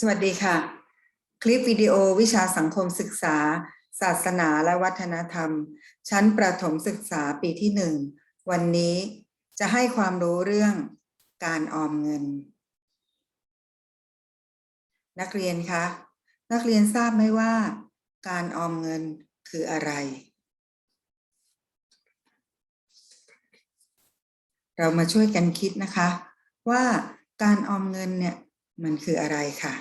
สวัสดีค่ะ คลิปวิดีโอวิชาสังคมศึกษา ศาสนาและวัฒนธรรม ชั้นประถมศึกษาปีที่หนึ่งวันนี้จะให้ความรู้เรื่องการออมเงิน นักเรียนคะนักเรียนทราบไหมว่า การออมเงินคืออะไร เรามาช่วยกันคิดนะคะ ว่าการออมเงินเนี่ย มันคืออะไรค่ะ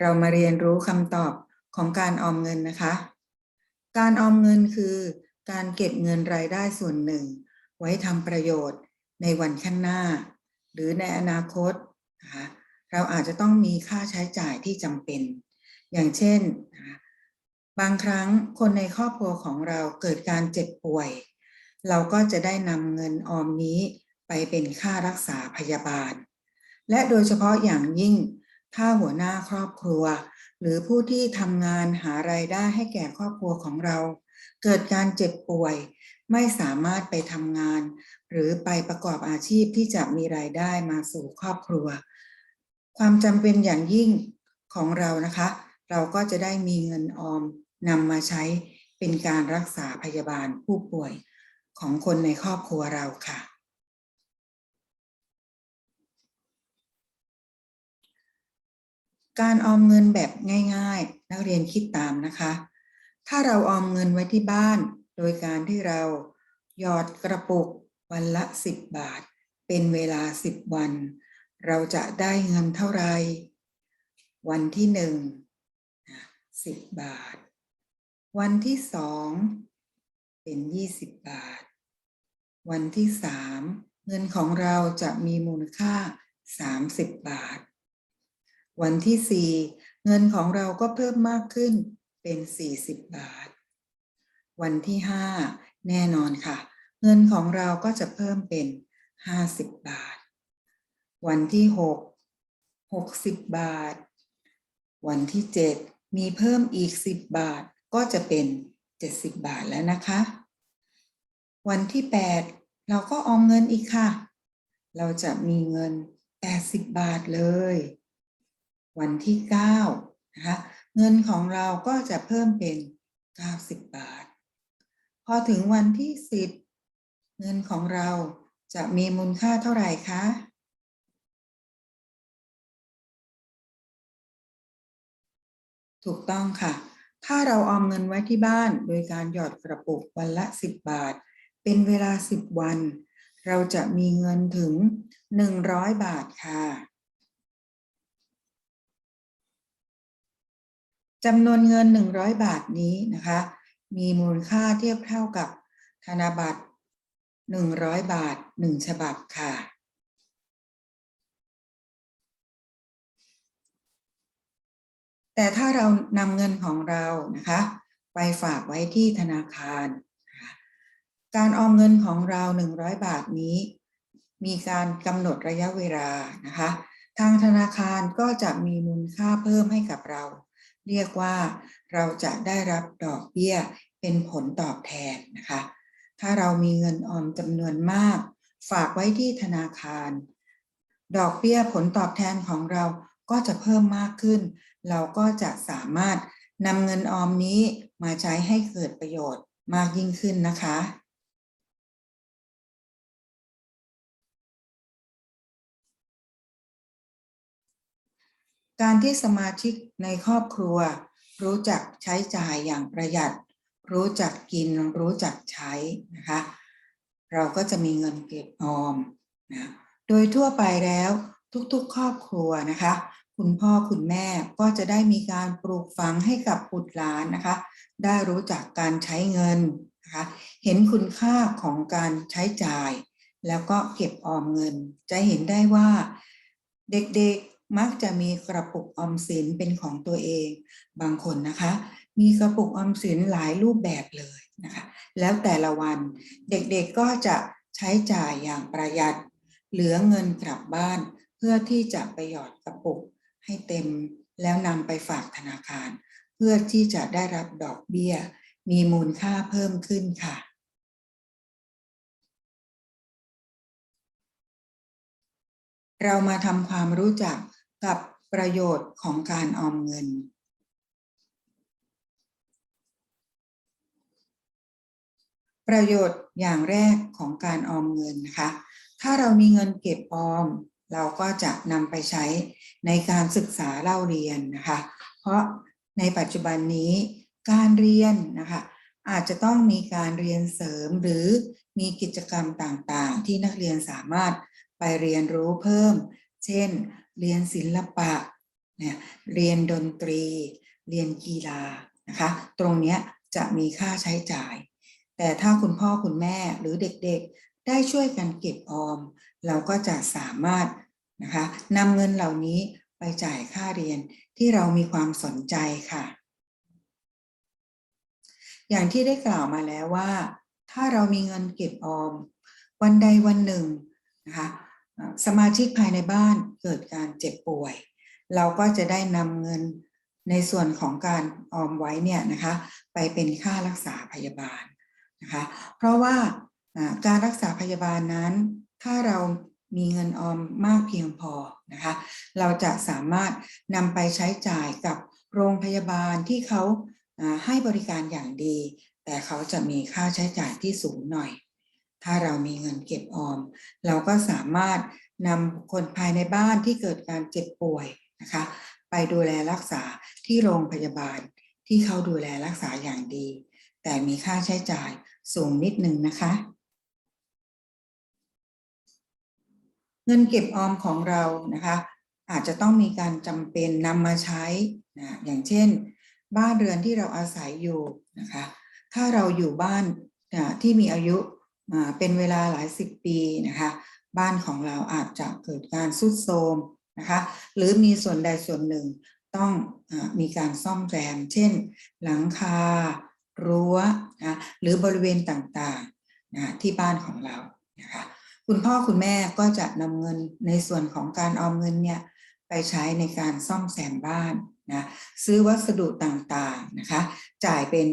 เรามาเรียนรู้คำตอบของการออมเงินนะคะ การออมเงินคือการเก็บเงินรายได้ส่วนหนึ่ง ไว้ทำประโยชน์ในวันข้างหน้า หรือในอนาคตนะคะเราอาจจะต้องมีค่าใช้จ่ายที่จำเป็น อย่างเช่น บางครั้งคนในครอบครัวของเราเกิดการเจ็บป่วย เราก็จะได้นำเงินออมนี้ไปเป็นค่ารักษาพยาบาล และโดยเฉพาะอย่างยิ่ง ถ้าหัวหน้าครอบครัว หรือผู้ที่ทำงานหารายได้ให้แก่ครอบครัวของเรา เกิดการเจ็บป่วย ไม่สามารถไปทำงาน หรือไปประกอบอาชีพที่จะมีรายได้มาสู่ครอบครัว ความจำเป็นอย่างยิ่งของเรานะคะ เราก็จะได้มีเงินออม นำมาใช้เป็นการรักษาพยาบาลผู้ป่วยของคนในครอบครัวเราค่ะ การออมเงินแบบง่าย ๆ นักเรียนคิดตามนะคะ ถ้าเราออมเงินไว้ที่บ้าน โดยการที่เราหยอดกระปุกวันละ 10 บาท เป็นเวลา 10 วัน เราจะได้เงินเท่าไหรวันที่หนึ่งสิบบาท วันที่สองเป็นยี่สิบบาท วันที่สามเงินของเราจะมีมูลค่าสามสิบบาท วันที่สี่เงินของเราก็เพิ่มมากขึ้นเป็นสี่สิบบาท วันที่ห้าแน่นอนค่ะ เงินของเราก็จะเพิ่มเป็นห้าสิบบาท วันที่หกหกสิบบาท วันที่เจ็ดมีเพิ่มอีกสิบบาท ก็จะเป็นเจ็ดสิบบาทแล้วนะคะ วันที่แปดเราก็ออมเงินอีกค่ะ เราจะมีเงินแปดสิบบาทเลย วันที่เก้านะคะเงินของเราก็จะเพิ่มเป็นเก้าสิบบาท พอถึงวันที่สิบเงินของเราจะมีมูลค่าเท่าไหร่คะถูกต้องค่ะ ถ้าเราออมเงินไว้ที่บ้านโดยการหยอดกระปุกวันละ 10 บาท เป็นเวลา 10 วัน เราจะมีเงินถึง 100 บาทค่ะจำนวนเงิน 100 บาทนี้นะคะ มีมูลค่าเทียบเท่ากับธนบัตร 100 บาท 1 ฉบับค่ะ แต่ถ้าเรานำเงินของเรานะคะ ไปฝากไว้ที่ธนาคาร การออมเงินของเรา 100 บาทนี้ มีการกำหนดระยะเวลานะคะ ทางธนาคารก็จะมีมูลค่าเพิ่มให้กับเรา เรียกว่าเราจะได้รับดอกเบี้ยเป็นผลตอบแทนนะคะ ถ้าเรามีเงินออมจำนวนมาก ฝากไว้ที่ธนาคาร ดอกเบี้ยผลตอบแทนของเราก็จะเพิ่มมากขึ้น เราก็จะสามารถนำเงินออมนี้มาใช้ให้เกิดประโยชน์มากยิ่งขึ้นนะคะ การที่สมาชิกในครอบครัว รู้จักใช้จ่ายอย่างประหยัด รู้จักกินรู้จักใช้นะคะ เราก็จะมีเงินเก็บออมนะโดยทั่วไปแล้วทุกๆ ครอบครัวนะคะ คุณพ่อคุณแม่ก็จะได้มีการปลูกฝังให้กับบุตรหลานนะคะ ได้รู้จักการใช้เงินนะคะ เห็นคุณค่าของการใช้จ่าย แล้วก็เก็บออมเงิน จะเห็นได้ว่าเด็กๆมักจะมีกระปุกออมสินเป็นของตัวเอง บางคนนะคะ มีกระปุกออมสินหลายรูปแบบเลยนะคะ แล้วแต่ละวันเด็กๆก็จะใช้จ่ายอย่างประหยัด เหลือเงินกลับบ้าน เพื่อที่จะไปหยอดกระปุก ให้เต็มแล้วนำไปฝากธนาคาร เพื่อที่จะได้รับดอกเบี้ย มีมูลค่าเพิ่มขึ้นค่ะ เรามาทำความรู้จักกับประโยชน์ของการออมเงิน ประโยชน์อย่างแรกของการออมเงินนะคะ ถ้าเรามีเงินเก็บออม เราก็จะนำไปใช้ในการศึกษาเล่าเรียนนะคะ เพราะในปัจจุบันนี้การเรียนนะคะอาจจะต้องมีการเรียนเสริมหรือมีกิจกรรมต่างๆ ที่นักเรียนสามารถไปเรียนรู้เพิ่ม เช่น เรียนศิลปะเนี่ยเรียนดนตรี เรียนกีฬานะคะ ตรงนี้จะมีค่าใช้จ่าย แต่ถ้าคุณพ่อคุณแม่หรือเด็กๆ ได้ช่วยกันเก็บออม เราก็จะสามารถนะคะนำเงินเหล่านี้ไปจ่ายค่าเรียนที่เรามีความสนใจค่ะ อย่างที่ได้กล่าวมาแล้วว่า ถ้าเรามีเงินเก็บออม วันใดวันหนึ่งนะคะสมาชิกภายในบ้านเกิดการเจ็บป่วย เราก็จะได้นำเงินในส่วนของการออมไว้เนี่ยนะคะไปเป็นค่ารักษาพยาบาลนะคะเพราะว่าการรักษาพยาบาลนั้น ถ้าเรามีเงินออมมากเพียงพอนะคะ เราจะสามารถนำไปใช้จ่ายกับโรงพยาบาลที่เขาให้บริการอย่างดี แต่เขาจะมีค่าใช้จ่ายที่สูงหน่อย ถ้าเรามีเงินเก็บออม เราก็สามารถนำคนภายในบ้านที่เกิดการเจ็บป่วยนะคะ ไปดูแลรักษาที่โรงพยาบาลที่เขาดูแลรักษาอย่างดี แต่มีค่าใช้จ่ายสูงนิดนึงนะคะ เงินเก็บออมของเรานะคะ อาจจะต้องมีการจำเป็นนำมาใช้นะอย่างเช่น บ้านเรือนที่เราอาศัยอยู่นะคะ ถ้าเราอยู่บ้านที่มีอายุเป็นเวลาหลายสิบปีนะคะ บ้านของเราอาจจะเกิดการสุดโทรมนะคะ หรือมีส่วนใดส่วนหนึ่งต้องอมีการซ่อมแซมเช่น หลังคา รั้วนะหรือบริเวณต่างๆนะที่บ้านของเรานะคะ คุณพ่อคุณแม่ก็จะนำเงินในส่วนของการออมเงินเนี่ยไปใช้ในการซ่อมแซมบ้านนะซื้อวัสดุต่างๆนะคะจ่ายเป็น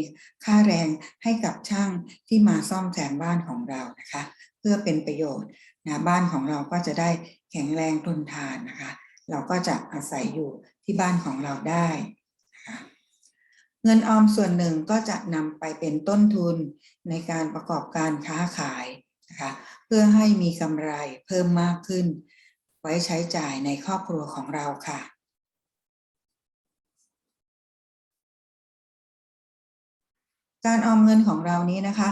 ค่าแรงให้กับช่างที่มาซ่อมแซมบ้านของเรานะคะ เพื่อเป็นประโยชน์นะบ้านของเราก็จะได้แข็งแรงทนทานนะคะ เราก็จะอาศัยอยู่ที่บ้านของเราได้นะคะเงินออมส่วนหนึ่งก็จะนำไปเป็นต้นทุนในการประกอบการค้าขายนะคะ พื่อให้มีกำไรเพิ่มมากขึ้น ไว้ใช้จ่ายในครอบครัวของเราค่ะ การออมเงินของเรานี้นะคะ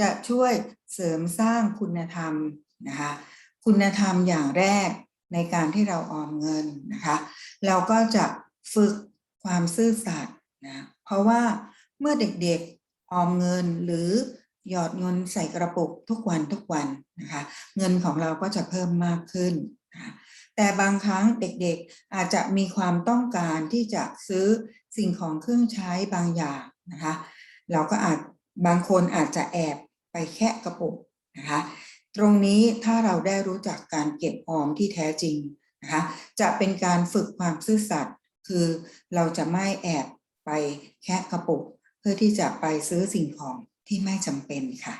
จะช่วยเสริมสร้างคุณธรรมนะคะ คุณธรรมอย่างแรกในการที่เราออมเงินนะคะ เราก็จะฝึกความซื่อสัตย์นะ เพราะว่าเมื่อเด็กๆออมเงินหรือ หยอดเงินใส่กระปุกทุกวันทุกวันนะคะ เงินของเราก็จะเพิ่มมากขึ้นนะแต่บางครั้งเด็กๆอาจจะมีความต้องการที่จะซื้อสิ่งของเครื่องใช้บางอย่างนะคะ เราก็อาจบางคนอาจจะแอบไปแค่กระปุกนะคะ ตรงนี้ถ้าเราได้รู้จักการเก็บออมที่แท้จริงนะคะ จะเป็นการฝึกความซื่อสัตย์คือเราจะไม่แอบไปแค่กระปุก เพื่อที่จะไปซื้อสิ่งของ ที่ไม่จำเป็นค่ะ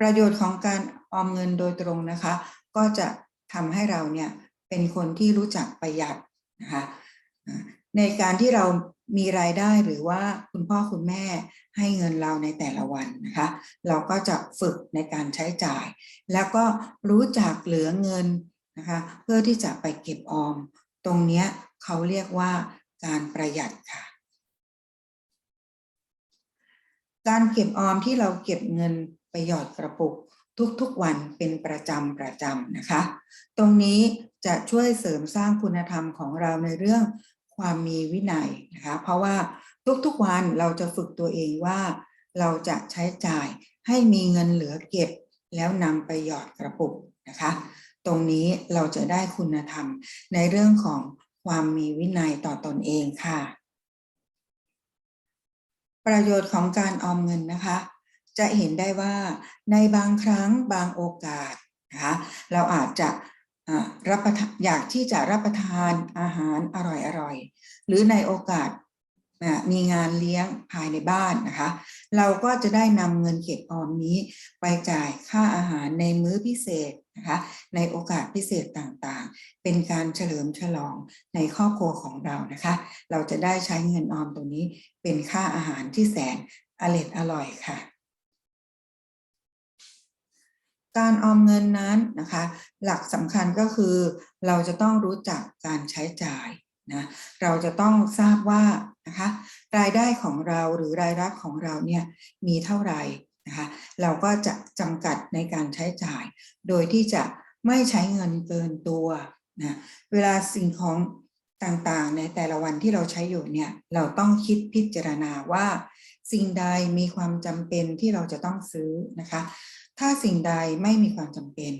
ประโยชน์ของการออมเงินโดยตรงนะคะ ก็จะทำให้เราเนี่ยเป็นคนที่รู้จักประหยัดนะคะในการที่เรามีรายได้หรือว่าคุณพ่อคุณแม่ให้เงินเราในแต่ละวันนะคะ เราก็จะฝึกในการใช้จ่าย แล้วก็รู้จักเหลือเงินนะคะเพื่อที่จะไปเก็บออม ตรงนี้เขาเรียกว่าการประหยัดค่ะ การเก็บออมที่เราเก็บเงินไปหยอดกระปุกทุกๆวันเป็นประจำประจำนะคะ ตรงนี้จะช่วยเสริมสร้างคุณธรรมของเราในเรื่องความมีวินัยนะคะ เพราะว่าทุกๆวันเราจะฝึกตัวเองว่าเราจะใช้จ่ายให้มีเงินเหลือเก็บ แล้วนำไปหยอดกระปุกนะคะ ตรงนี้เราจะได้คุณธรรมในเรื่องของความมีวินัยต่อตอนเองค่ะ ประโยชน์ของการออมเงินนะคะ จะเห็นได้ว่าในบางครั้งบางโอกาสนะคะเราอาจจะรับประทานอยากที่จะรับประทานอาหารอร่อยๆหรือในโอกาส มีงานเลี้ยงภายในบ้านนะคะ เราก็จะได้นำเงินเก็บออมนี้ไปจ่ายค่าอาหารในมื้อพิเศษนะคะ ในโอกาสพิเศษต่างๆ เป็นการเฉลิมฉลองในครอบครัวของเรานะคะ เราจะได้ใช้เงินออมตรงนี้เป็นค่าอาหารที่แสนอร่อยอร่อยค่ะ การออมเงินนั้นนะคะ หลักสำคัญก็คือ เราจะต้องรู้จักการใช้จ่ายนะ เราจะต้องทราบว่า นะคะรายได้ของเราหรือรายรับของเราเนี่ยมีเท่าไหร่นะคะเราก็จะจำกัดในการใช้จ่าย โดยที่จะไม่ใช้เงินเกินตัวนะเวลาสิ่งของต่างๆ ในแต่ละวันที่เราใช้อยู่เนี่ยเราต้องคิดพิจารณาว่า สิ่งใดมีความจำเป็นที่เราจะต้องซื้อนะคะ ถ้าสิ่งใดไม่มีความจำเป็น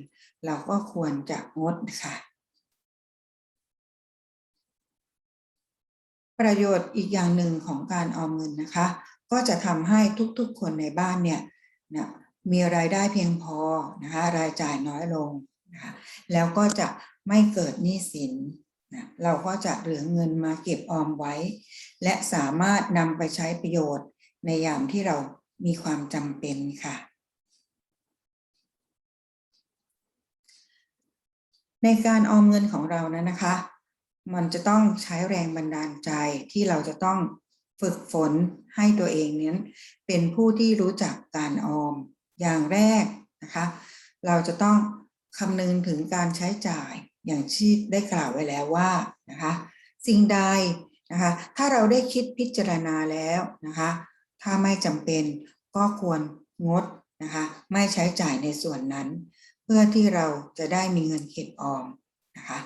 เราก็ควรจะงดค่ะ ประโยชน์อีกอย่างหนึ่งของการออมเงินนะคะ ก็จะทำให้ทุกๆคนในบ้านเนี่ยนะมีรายได้เพียงพอนะคะรายจ่ายน้อยลงนะคะแล้วก็จะไม่เกิดหนี้สินนะเราก็จะเหลือเงินมาเก็บออมไว้ และสามารถนำไปใช้ประโยชน์ในยามที่เรามีความจำเป็นค่ะ ในการออมเงินของเรานั้นนะคะ มันจะต้องใช้แรงบันดาลใจที่เราจะต้องฝึกฝนให้ตัวเองนั้นเป็นผู้ที่รู้จักการออมอย่างแรกนะคะ เราจะต้องคำนึงถึงการใช้จ่ายอย่างที่ได้กล่าวไว้แล้วว่านะคะสิ่งใดนะคะถ้าเราได้คิดพิจารณาแล้วนะคะถ้าไม่จำเป็นก็ควรงดนะคะไม่ใช้จ่ายในส่วนนั้น เพื่อที่เราจะได้มีเงินเก็บออมนะคะ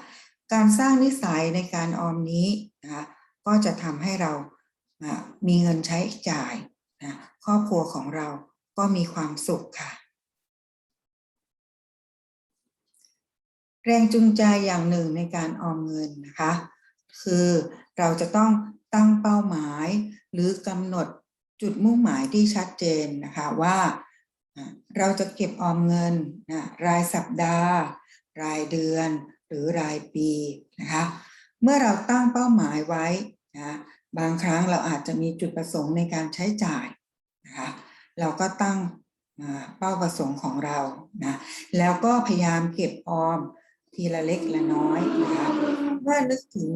การสร้างนิสัยในการออมนี้นะคะก็จะทำให้เรามีเงินใช้จ่ายนะครอบครัวของเราก็มีความสุขค่ะ แรงจูงใจอย่างหนึ่งในการออมเงินนะคะ คือเราจะต้องตั้งเป้าหมาย หรือกำหนดจุดมุ่งหมายที่ชัดเจนนะคะว่าเราจะเก็บออมเงินนะรายสัปดาห์ รายเดือน หรือรายปีนะคะเมื่อเราตั้งเป้าหมายไว้นะบางครั้งเราอาจจะมีจุดประสงค์ในการใช้จ่ายนะคะเราก็ตั้งเป้าประสงค์ของเรานะแล้วก็พยายามเก็บออมทีละเล็กละน้อยนะคะเมื่อนึกถึง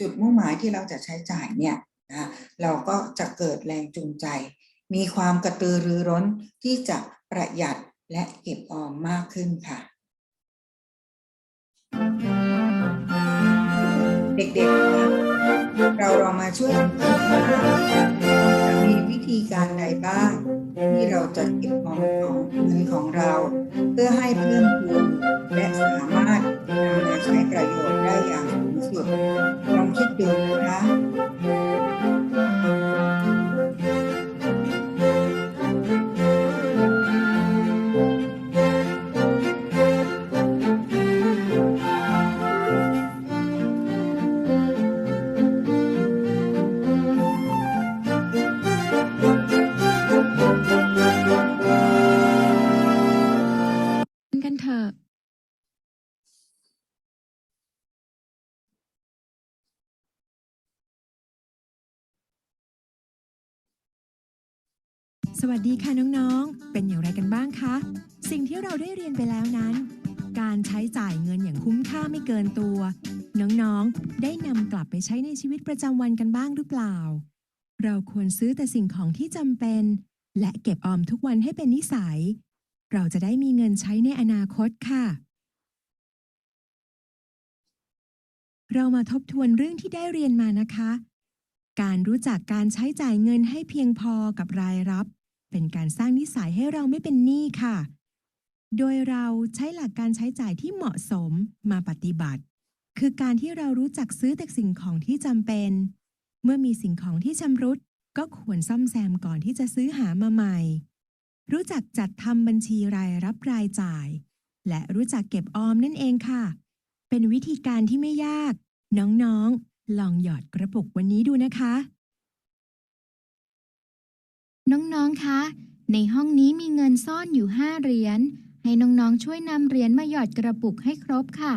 จุดมุ่งหมายที่เราจะใช้จ่ายเนี่ยนะเราก็จะเกิดแรงจูงใจ มีความกระตือรือร้นที่จะประหยัดและเก็บออมมากขึ้นค่ะ เด็กๆนะเราลองมาช่วยกันคิดว่าจะมีวิธีการใดบ้าง ที่เราจะเก็บของของเงินของเรา เพื่อให้เพิ่มพูนและสามารถนำมาใช้ประโยชน์ได้อย่างสูงสุดลองคิดดูนะคะ สวัสดีค่ะน้องๆ เป็นอย่างไรกันบ้างคะ สิ่งที่เราได้เรียนไปแล้วนั้น การใช้จ่ายเงินอย่างคุ้มค่าไม่เกินตัว น้องๆ ได้นำกลับไปใช้ในชีวิตประจำวันกันบ้างหรือเปล่า เราควรซื้อแต่สิ่งของที่จำเป็น และเก็บออมทุกวันให้เป็นนิสัย เราจะได้มีเงินใช้ในอนาคตค่ะ เรามาทบทวนเรื่องที่ได้เรียนมานะคะการรู้จักการใช้จ่ายเงินให้เพียงพอกับรายรับ เป็นการสร้างนิสัยให้เราไม่เป็นหนี้ค่ะ โดยเราใช้หลักการใช้จ่ายที่เหมาะสมมาปฏิบัติ คือการที่เรารู้จักซื้อแต่สิ่งของที่จำเป็น เมื่อมีสิ่งของที่ชำรุด ก็ควรซ่อมแซมก่อนที่จะซื้อหามาใหม่ รู้จักจัดทำบัญชีรายรับรายจ่าย และรู้จักเก็บออมนั่นเองค่ะ เป็นวิธีการที่ไม่ยาก น้องๆ ลองหยอดกระปุกวันนี้ดูนะคะ น้องๆ คะ ในห้องนี้มีเงินซ่อนอยู่ห้าเหรียญ ให้น้องๆ ช่วยนำเหรียญมาหยอดกระปุกให้ครบค่ะ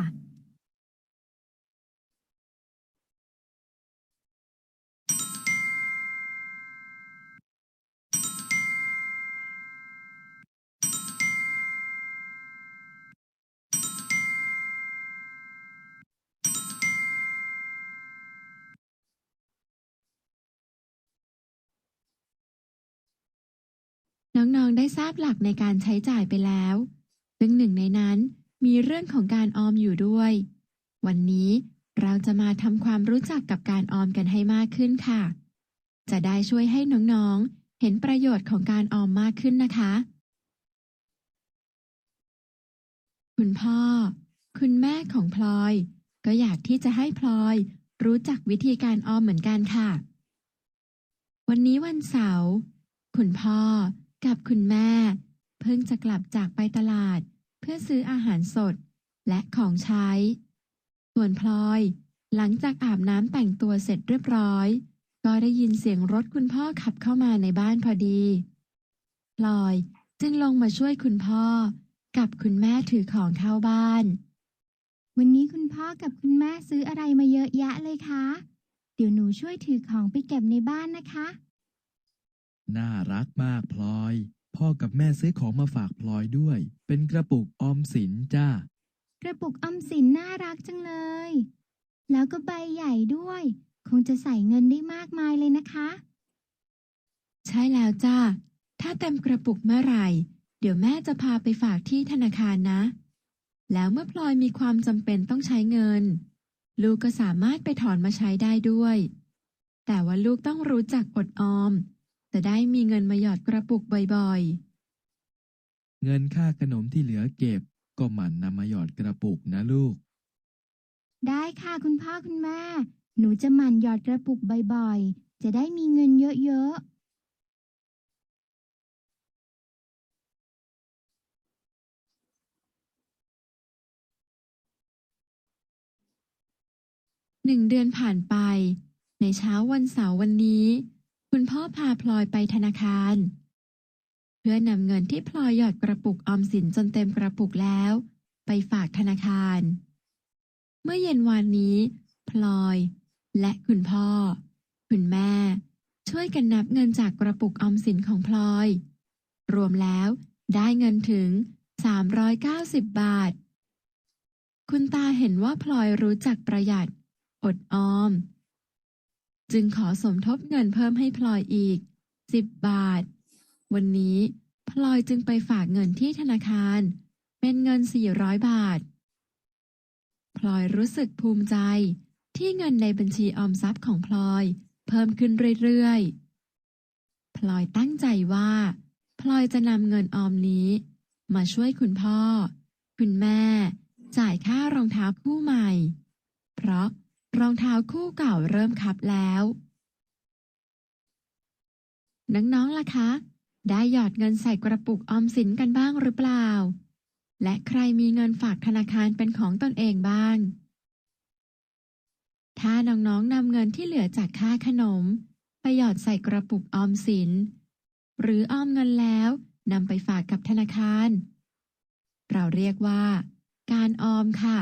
ได้ทราบหลักในการใช้จ่ายไปแล้ว ซึ่งหนึ่งในนั้นมีเรื่องของการออมอยู่ด้วย วันนี้เราจะมาทำความรู้จักกับการออมกันให้มากขึ้นค่ะ จะได้ช่วยให้น้องๆ เห็นประโยชน์ของการออมมากขึ้นนะคะ คุณพ่อ คุณแม่ของพลอย ก็อยากที่จะให้พลอย รู้จักวิธีการออมเหมือนกันค่ะ วันนี้วันเสาร์ คุณพ่อ กับคุณแม่ เพิ่งจะกลับจากไปตลาด เพื่อซื้ออาหารสด และของใช้ ส่วนพลอย หลังจากอาบน้ำแต่งตัวเสร็จเรียบร้อย ก็ได้ยินเสียงรถคุณพ่อขับเข้ามาในบ้านพอดี พลอยจึงลงมาช่วยคุณพ่อ กับคุณแม่ถือของเข้าบ้าน วันนี้คุณพ่อกับคุณแม่ซื้ออะไรมาเยอะแยะเลยคะ เดี๋ยวหนูช่วยถือของไปเก็บในบ้านนะคะ น่ารักมากพลอย พ่อกับแม่ซื้อของมาฝากพลอยด้วย เป็นกระปุกออมสินจ้า กระปุกออมสินน่ารักจังเลย แล้วก็ใบใหญ่ด้วย คงจะใส่เงินได้มากมายเลยนะคะ ใช่แล้วจ้า ถ้าเต็มกระปุกเมื่อไหร่ เดี๋ยวแม่จะพาไปฝากที่ธนาคารนะ แล้วเมื่อพลอยมีความจำเป็นต้องใช้เงิน ลูกก็สามารถไปถอนมาใช้ได้ด้วย แต่ว่าลูกต้องรู้จักอดออม จะได้มีเงินมาหยอดกระปุกบ่อยเงินค่าขนมที่เหลือเก็บ ก็หมั่นนำมาหยอดกระปุกนะลูก ได้ค่ะคุณพ่อคุณแม่ หนูจะหมั่นหยอดกระปุกบ่อยๆ จะได้มีเงินเยอะๆๆหนึ่งเดือนผ่านไป ในเช้าวันเสาร์วันนี้ คุณพ่อพาพลอยไปธนาคาร เพื่อนำเงินที่พลอยหยอดกระปุกออมสินจนเต็มกระปุกแล้ว ไปฝากธนาคาร เมื่อเย็นวานนี้ พลอย และคุณพ่อ คุณแม่ ช่วยกันนับเงินจากกระปุกออมสินของพลอย รวมแล้วได้เงินถึง 390 บาท คุณตาเห็นว่าพลอยรู้จักประหยัด อดออม จึงขอสมทบเงินเพิ่มให้พลอยอีก10บบาท วันนี้พลอยจึงไปฝากเงินที่ธนาคาร เป็นเงิน400บาท พลอยรู้สึกภูมิใจที่เงินในบัญชีออมทรัพย์ของพลอย เพิ่มขึ้นเรื่อยๆ พลอยตั้งใจว่า พลอยจะนำเงินออมนี้ มาช่วยคุณพ่อ คุณแม่ จ่ายค่ารองเท้าคู่ใหม่ เพราะ รองเท้าคู่เก่าเริ่มคับแล้ว น้องๆล่ะคะ ได้หยอดเงินใส่กระปุกออมสินกันบ้างหรือเปล่า และใครมีเงินฝากธนาคารเป็นของตนเองบ้าง ถ้าน้องๆนำเงินที่เหลือจากค่าขนม ไปหยอดใส่กระปุกออมสิน หรือออมเงินแล้วนำไปฝากกับธนาคาร เราเรียกว่า การออมค่ะ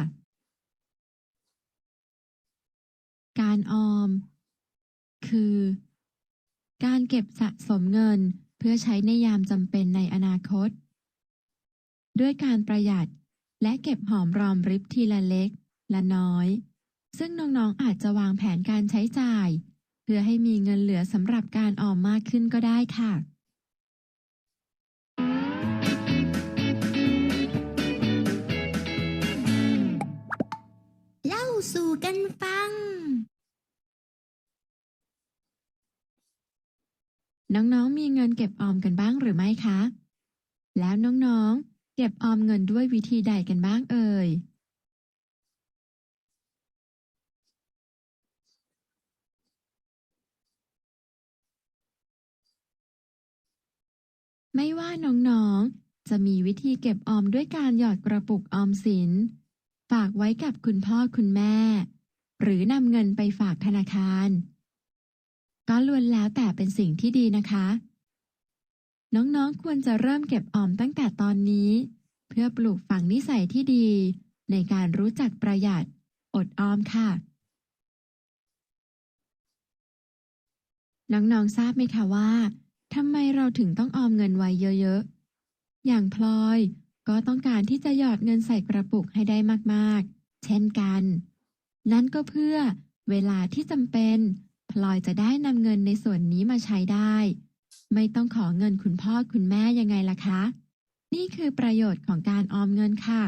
การออม คือ การเก็บสะสมเงินเพื่อใช้ในยามจำเป็นในอนาคต ด้วยการประหยัดและเก็บหอมรอมริบทีละเล็ก ละน้อย ซึ่งน้องๆอาจจะวางแผนการใช้จ่าย เพื่อให้มีเงินเหลือสำหรับการออมมากขึ้นก็ได้ค่ะ สู่กันฟัง น้องๆ มีเงินเก็บออมกันบ้างหรือไม่คะ แล้วน้องๆ เก็บออมเงินด้วยวิธีใดกันบ้างเอ่ย ไม่ว่าน้องๆ จะมีวิธีเก็บออมด้วยการหยอดกระปุกออมสิน ฝากไว้กับคุณพ่อคุณแม่ หรือนำเงินไปฝากธนาคาร ก็ล้วนแล้วแต่เป็นสิ่งที่ดีนะคะ น้องๆควรจะเริ่มเก็บออมตั้งแต่ตอนนี้ เพื่อปลูกฝังนิสัยที่ดี ในการรู้จักประหยัด อดออมค่ะ น้องๆทราบไหมคะว่าทำไมเราถึงต้องออมเงินไว้เยอะๆ อย่างพลอย ก็ต้องการที่จะหยอดเงินใส่กระปุกให้ได้มากๆ เช่นกัน นั่นก็เพื่อเวลาที่จำเป็น พลอยจะได้นำเงินในส่วนนี้มาใช้ได้ ไม่ต้องขอเงินคุณพ่อคุณแม่ยังไงล่ะคะ นี่คือประโยชน์ของการออมเงินค่ะ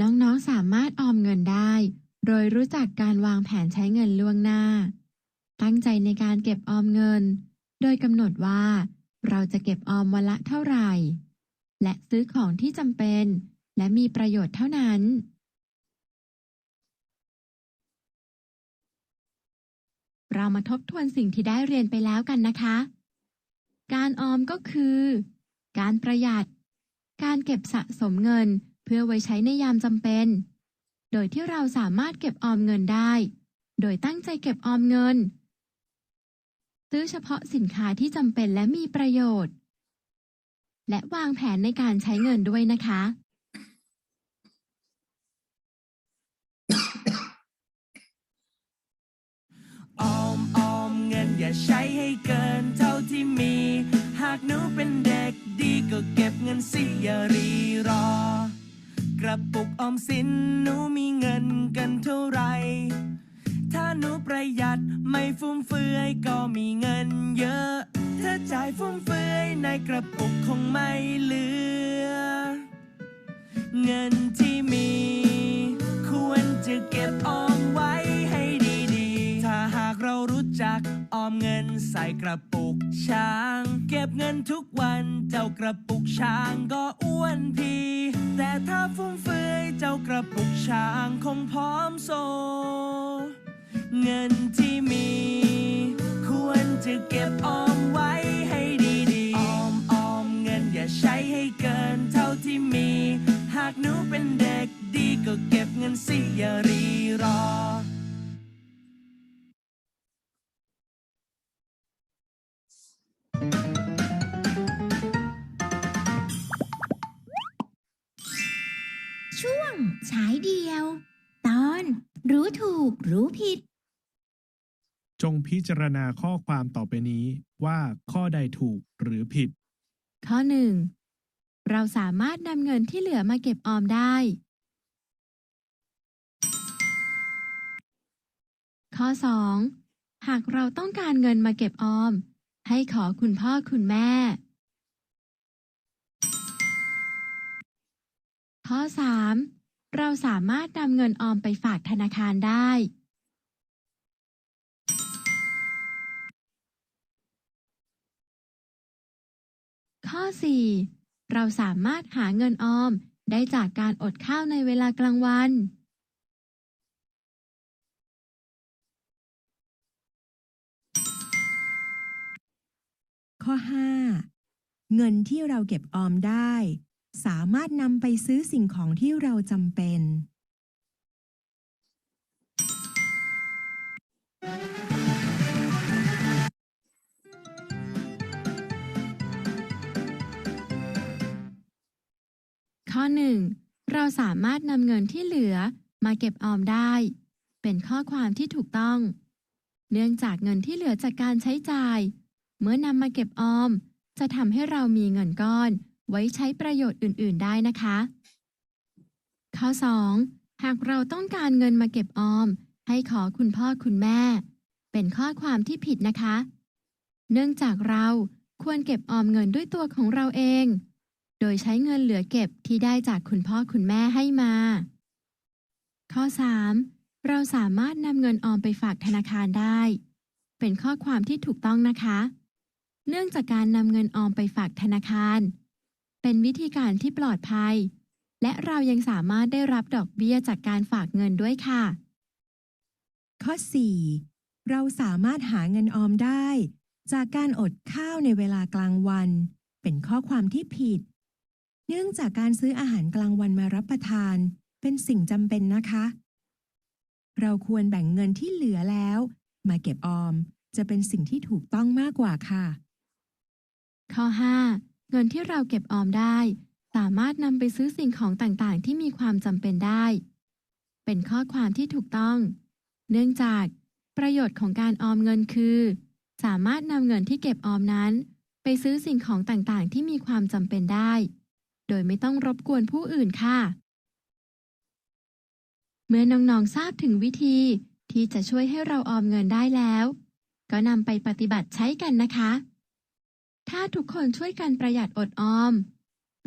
น้องๆสามารถออมเงินได้ โดยรู้จักการวางแผนใช้เงินล่วงหน้า ตั้งใจในการเก็บออมเงิน โดยกำหนดว่า เราจะเก็บออมวันละเท่าไหร่ และซื้อของที่จำเป็น และมีประโยชน์เท่านั้น เรามาทบทวนสิ่งที่ได้เรียนไปแล้วกันนะคะ การออมก็คือ การประหยัด การเก็บสะสมเงินเพื่อไว้ใช้ในยามจำเป็น โดยที่เราสามารถเก็บออมเงินได้ โดยตั้งใจเก็บออมเงิน ซื้อเฉพาะสินค้าที่จำเป็นและมีประโยชน์ และวางแผนในการใช้เงินด้วยนะคะ ออมออมเงินอย่าใช้ให้เกินเท่าที่มี หากหนูเป็นเด็กดีก็เก็บเงินสิอย่ารีรอ กระปุกออมสินหนูมีเงินกันเท่าไหร่ ถ้าหนูประหยัดไม่ฟุ่มเฟือยก็มีเงินเยอะ ถ้าจ่ายฟุ่มเฟือยในกระปุกคงไม่เหลือ เงินที่มี ควรจะเก็บออมไว้ให้ดีๆ ถ้าหากเรารู้จักออมเงินใส่กระปุกช้าง เก็บเงินทุกวันเจ้ากระปุกช้างก็อ้วนพีแต่ถ้าฟุ่มเฟือยเจ้ากระปุกช้างคงพร้อมโซ เงินที่มี ควรจะเก็บออมไว้ให้ดีๆ ออมออมเงินอย่าใช้ให้เกินเท่าที่มี หากหนูเป็นเด็กดีก็เก็บเงินสิอย่ารีรอ ช่วงฉายเดียว ตอนรู้ถูกรู้ผิด จงพิจารณาข้อความต่อไปนี้ว่าข้อใดถูกหรือผิด ข้อหนึ่งเราสามารถนำเงินที่เหลือมาเก็บออมได้ ข้อ 2. หากเราต้องการเงินมาเก็บออม ให้ขอคุณพ่อคุณแม่ ข้อ 3. เราสามารถนำเงินออมไปฝากธนาคารได้ ข้อ 4. เราสามารถหาเงินออมได้จากการอดข้าวในเวลากลางวัน ข้อ 5 เงินที่เราเก็บออมได้ สามารถนำไปซื้อสิ่งของที่เราจำเป็น ข้อ 1. เราสามารถนำเงินที่เหลือมาเก็บออมได้ เป็นข้อความที่ถูกต้อง เนื่องจากเงินที่เหลือจากการใช้จ่าย เมื่อนำมาเก็บออม จะทำให้เรามีเงินก้อน ไว้ใช้ประโยชน์อื่น ๆ ได้นะคะ ข้อ 2. หากเราต้องการเงินมาเก็บออม ให้ขอคุณพ่อคุณแม่ เป็นข้อความที่ผิดนะคะ เนื่องจากเราควรเก็บออมเงินด้วยตัวของเราเอง โดยใช้เงินเหลือเก็บที่ได้จากคุณพ่อคุณแม่ให้มา ข้อ 3. เราสามารถนำเงินออมไปฝากธนาคารได้ เป็นข้อความที่ถูกต้องนะคะ เนื่องจากการนำเงินออมไปฝากธนาคาร เป็นวิธีการที่ปลอดภัย และเรายังสามารถได้รับดอกเบี้ยจากการฝากเงินด้วยค่ะ ข้อ 4. เราสามารถหาเงินออมได้ จากการอดข้าวในเวลากลางวัน เป็นข้อความที่ผิด เนื่องจากการซื้ออาหารกลางวันมารับประทาน เป็นสิ่งจำเป็นนะคะ เราควรแบ่งเงินที่เหลือแล้ว มาเก็บออมจะเป็นสิ่งที่ถูกต้องมากกว่าค่ะ ข้อ 5. เงินที่เราเก็บออมได้ สามารถนำไปซื้อสิ่งของต่างๆ ที่มีความจำเป็นได้ เป็นข้อความที่ถูกต้อง เนื่องจากประโยชน์ของการออมเงินคือ สามารถนำเงินที่เก็บออมนั้น ไปซื้อสิ่งของต่างๆ ที่มีความจำเป็นได้ โดยไม่ต้องรบกวนผู้อื่นค่ะ เมื่อน้องๆทราบถึงวิธีที่จะช่วยให้เราออมเงินได้แล้ว ก็นำไปปฏิบัติใช้กันนะคะ ถ้าทุกคนช่วยกันประหยัดอดออม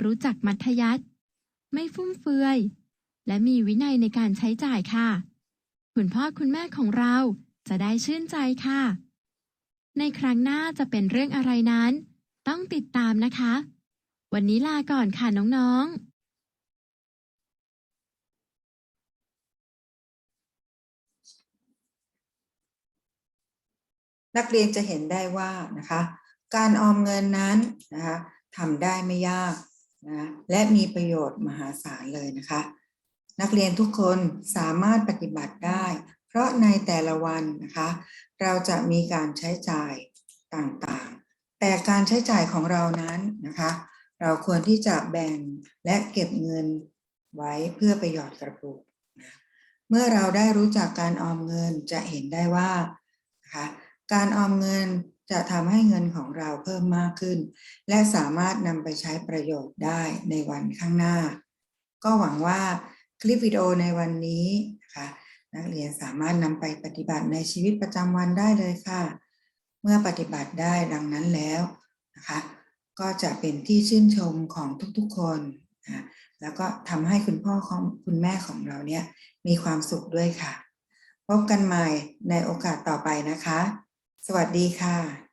รู้จักมัธยัสถ์ไม่ฟุ่มเฟือย และมีวินัยในการใช้จ่ายค่ะ คุณพ่อคุณแม่ของเราจะได้ชื่นใจค่ะ ในครั้งหน้าจะเป็นเรื่องอะไรนั้น ต้องติดตามนะคะ วันนี้ลาก่อนค่ะน้องๆนักเรียนจะเห็นได้ว่านะคะการออมเงินนั้นนะคะทำได้ไม่ยากนะและมีประโยชน์มหาศาลเลยนะคะ นักเรียนทุกคนสามารถปฏิบัติได้ เพราะในแต่ละวันนะคะ เราจะมีการใช้จ่ายต่างๆ แต่การใช้จ่ายของเรานั้นนะคะ เราควรที่จะแบ่งและเก็บเงินไว้เพื่อไปหยอดกระปุกนะเมื่อเราได้รู้จักการออมเงินจะเห็นได้ว่านะคะการออมเงินจะทำให้เงินของเราเพิ่มมากขึ้น และสามารถนำไปใช้ประโยชน์ได้ในวันข้างหน้า ก็หวังว่าคลิปวิดีโอในวันนี้นะคะนักเรียนสามารถนำไปปฏิบัติในชีวิตประจำวันได้เลยค่ะ เมื่อปฏิบัติได้ดังนั้นแล้วนะคะ ก็จะเป็นที่ชื่นชมของทุกๆคนนะแล้วก็ทำให้คุณพ่อของคุณแม่ของเราเนี่ยมีความสุขด้วยค่ะ พบกันใหม่ในโอกาสต่อไปนะคะ สวัสดีค่ะ